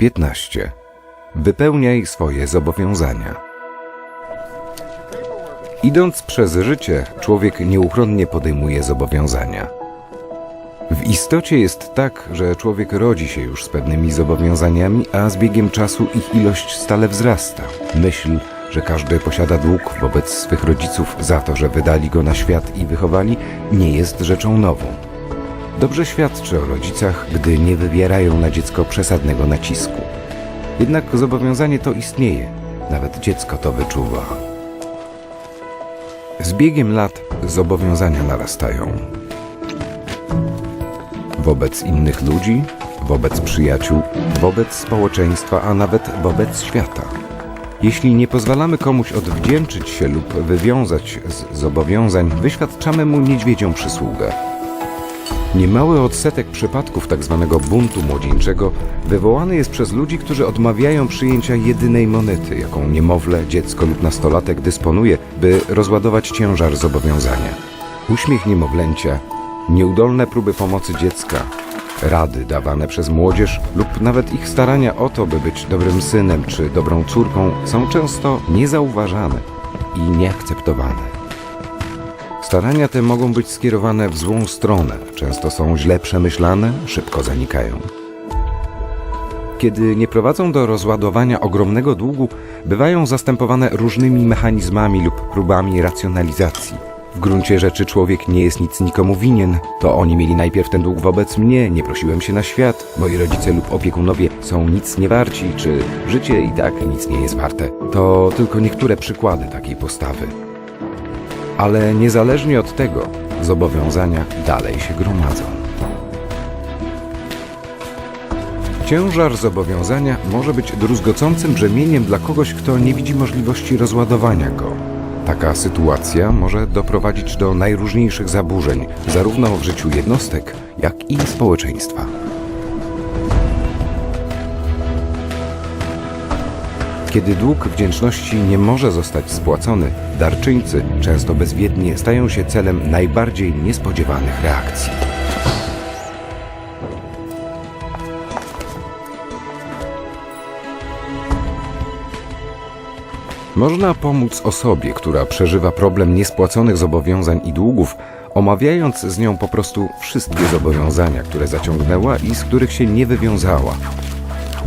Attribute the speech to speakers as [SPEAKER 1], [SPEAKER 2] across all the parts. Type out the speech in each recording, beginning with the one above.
[SPEAKER 1] 15. Wypełniaj swoje zobowiązania. Idąc przez życie, człowiek nieuchronnie podejmuje zobowiązania. W istocie jest tak, że człowiek rodzi się już z pewnymi zobowiązaniami, a z biegiem czasu ich ilość stale wzrasta. Myśl, że każdy posiada dług wobec swych rodziców za to, że wydali go na świat i wychowali, nie jest rzeczą nową. Dobrze świadczy o rodzicach, gdy nie wywierają na dziecko przesadnego nacisku. Jednak zobowiązanie to istnieje, nawet dziecko to wyczuwa. Z biegiem lat zobowiązania narastają. Wobec innych ludzi, wobec przyjaciół, wobec społeczeństwa, a nawet wobec świata. Jeśli nie pozwalamy komuś odwdzięczyć się lub wywiązać z zobowiązań, wyświadczamy mu niedźwiedzią przysługę. Niemały odsetek przypadków tzw. buntu młodzieńczego wywołany jest przez ludzi, którzy odmawiają przyjęcia jedynej monety, jaką niemowlę, dziecko lub nastolatek dysponuje, by rozładować ciężar zobowiązania. Uśmiech niemowlęcia, nieudolne próby pomocy dziecka, rady dawane przez młodzież lub nawet ich starania o to, by być dobrym synem czy dobrą córką są często niezauważane i nieakceptowane. Starania te mogą być skierowane w złą stronę, często są źle przemyślane, szybko zanikają. Kiedy nie prowadzą do rozładowania ogromnego długu, bywają zastępowane różnymi mechanizmami lub próbami racjonalizacji. W gruncie rzeczy człowiek nie jest nic nikomu winien. To oni mieli najpierw ten dług wobec mnie, nie prosiłem się na świat, moi rodzice lub opiekunowie są nic nie warci, czy życie i tak nic nie jest warte. To tylko niektóre przykłady takiej postawy. Ale niezależnie od tego, zobowiązania dalej się gromadzą. Ciężar zobowiązania może być druzgocącym brzemieniem dla kogoś, kto nie widzi możliwości rozładowania go. Taka sytuacja może doprowadzić do najróżniejszych zaburzeń, zarówno w życiu jednostek, jak i społeczeństwa. Kiedy dług wdzięczności nie może zostać spłacony, darczyńcy, często bezwiednie, stają się celem najbardziej niespodziewanych reakcji. Można pomóc osobie, która przeżywa problem niespłaconych zobowiązań i długów, omawiając z nią po prostu wszystkie zobowiązania, które zaciągnęła i z których się nie wywiązała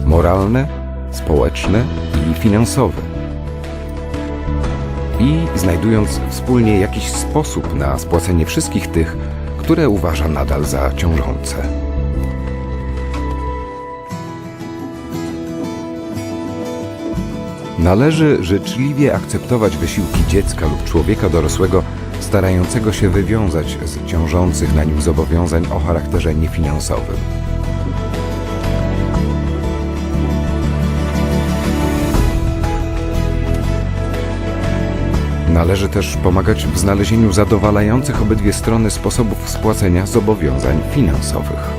[SPEAKER 1] moralne, społeczne i finansowe. I znajdując wspólnie jakiś sposób na spłacenie wszystkich tych, które uważa nadal za ciążące. Należy życzliwie akceptować wysiłki dziecka lub człowieka dorosłego starającego się wywiązać z ciążących na nim zobowiązań o charakterze niefinansowym. Należy też pomagać w znalezieniu zadowalających obydwie strony sposobów spłacenia zobowiązań finansowych.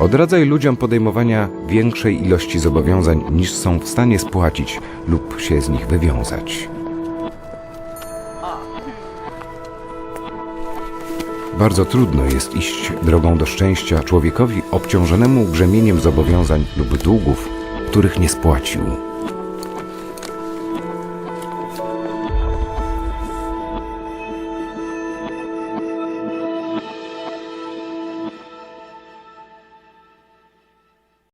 [SPEAKER 1] Odradzaj ludziom podejmowania większej ilości zobowiązań niż są w stanie spłacić lub się z nich wywiązać. Bardzo trudno jest iść drogą do szczęścia człowiekowi obciążonemu brzemieniem zobowiązań lub długów, których nie spłacił.